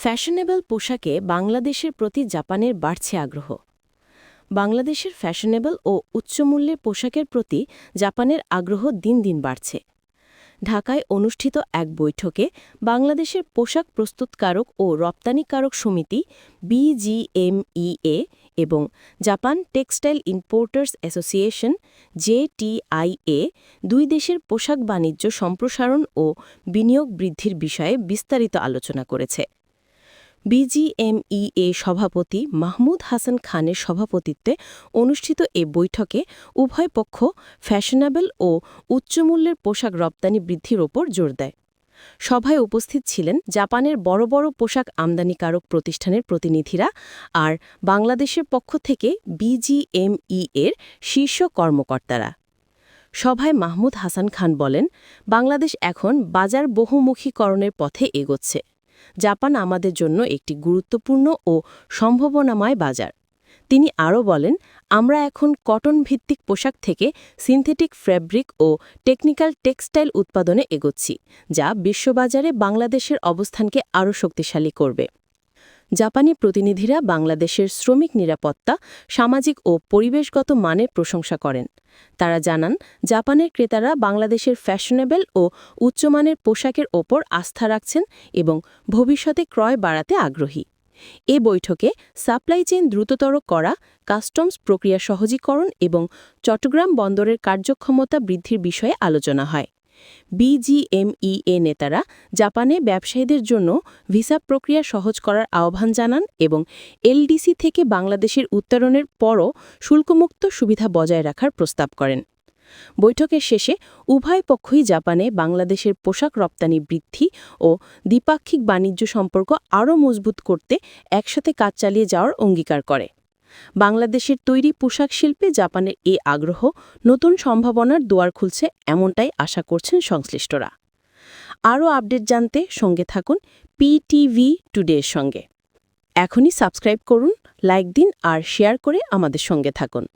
Fashionable পোশাকে বাংলাদেশের প্রতি জাপানের বাড়ছে আগ্রহ। বাংলাদেশের ফ্যাশনেবল ও উচ্চমূল্যের পোশাকের প্রতি জাপানের আগ্রহ দিন দিন বাড়ছে। ঢাকায় অনুষ্ঠিত এক বৈঠকে বাংলাদেশের পোশাক প্রস্তুতকারক ও রপ্তানিকারক সমিতি বিজিএমইএ এবং Japan textile importers association JTIA দুই দেশের পোশাক বাণিজ্য সম্প্রসারণ ও বিনিয়োগ বৃদ্ধির বিষয়ে বিস্তারিত আলোচনা করেছে। বিজিএমইএ সভাপতি মাহমুদ হাসান খানের সভাপতিত্বে অনুষ্ঠিত এ বৈঠকে উভয় পক্ষ ফ্যাশনেবল ও উচ্চমূল্যের পোশাক রপ্তানি বৃদ্ধির ওপর জোর দেয়। সভায় উপস্থিত ছিলেন জাপানের বড় বড় পোশাক আমদানিকারক প্রতিষ্ঠানের প্রতিনিধিরা আর বাংলাদেশের পক্ষ থেকে বিজিএমই এর শীর্ষ কর্মকর্তারা। সভায় মাহমুদ হাসান খান বলেন, বাংলাদেশ এখন বাজার বহুমুখীকরণের পথে এগোচ্ছে। জাপান আমাদের জন্য একটি গুরুত্বপূর্ণ ও সম্ভাবনাময় বাজার। তিনি আরও বলেন, আমরা এখন কটন ভিত্তিক পোশাক থেকে সিনথেটিক ফ্যাব্রিক ও টেকনিক্যাল টেক্সটাইল উৎপাদনে এগোচ্ছি, যা বিশ্ববাজারে বাংলাদেশের অবস্থানকে আরও শক্তিশালী করবে। জাপানি প্রতিনিধিরা বাংলাদেশের শ্রমিক নিরাপত্তা, সামাজিক ও পরিবেশগত মানের প্রশংসা করেন। তারা জানান, জাপানের ক্রেতারা বাংলাদেশের ফ্যাশনেবল ও উচ্চমানের পোশাকের ওপর আস্থা রাখছেন এবং ভবিষ্যতে ক্রয় বাড়াতে আগ্রহী। এ বৈঠকে সাপ্লাই চেইন দ্রুততর করা, কাস্টমস প্রক্রিয়া সহজীকরণ এবং চট্টগ্রাম বন্দরের কার্যক্ষমতা বৃদ্ধির বিষয়ে আলোচনা হয়। বিজিএমইএ নেতারা জাপানে ব্যবসায়ীদের জন্য ভিসা প্রক্রিয়া সহজ করার আহ্বান জানান এবং এলডিসি থেকে বাংলাদেশের উত্তরণের পরও শুল্কমুক্ত সুবিধা বজায় রাখার প্রস্তাব করেন। বৈঠকের শেষে উভয় পক্ষই জাপানে বাংলাদেশের পোশাক রপ্তানি বৃদ্ধি ও দ্বিপাক্ষিক বাণিজ্য সম্পর্ক আরও মজবুত করতে একসাথে কাজ চালিয়ে যাওয়ার অঙ্গীকার করে। বাংলাদেশের তৈরি পোশাক শিল্পে জাপানের এই আগ্রহ নতুন সম্ভাবনার দুয়ার খুলছে এমনটাই আশা করছেন সংশ্লিষ্টরা। আরও আপডেট জানতে সঙ্গে থাকুন পিটিভি টুডের সঙ্গে। এখনই সাবস্ক্রাইব করুন, লাইক দিন আর শেয়ার করে আমাদের সঙ্গে থাকুন।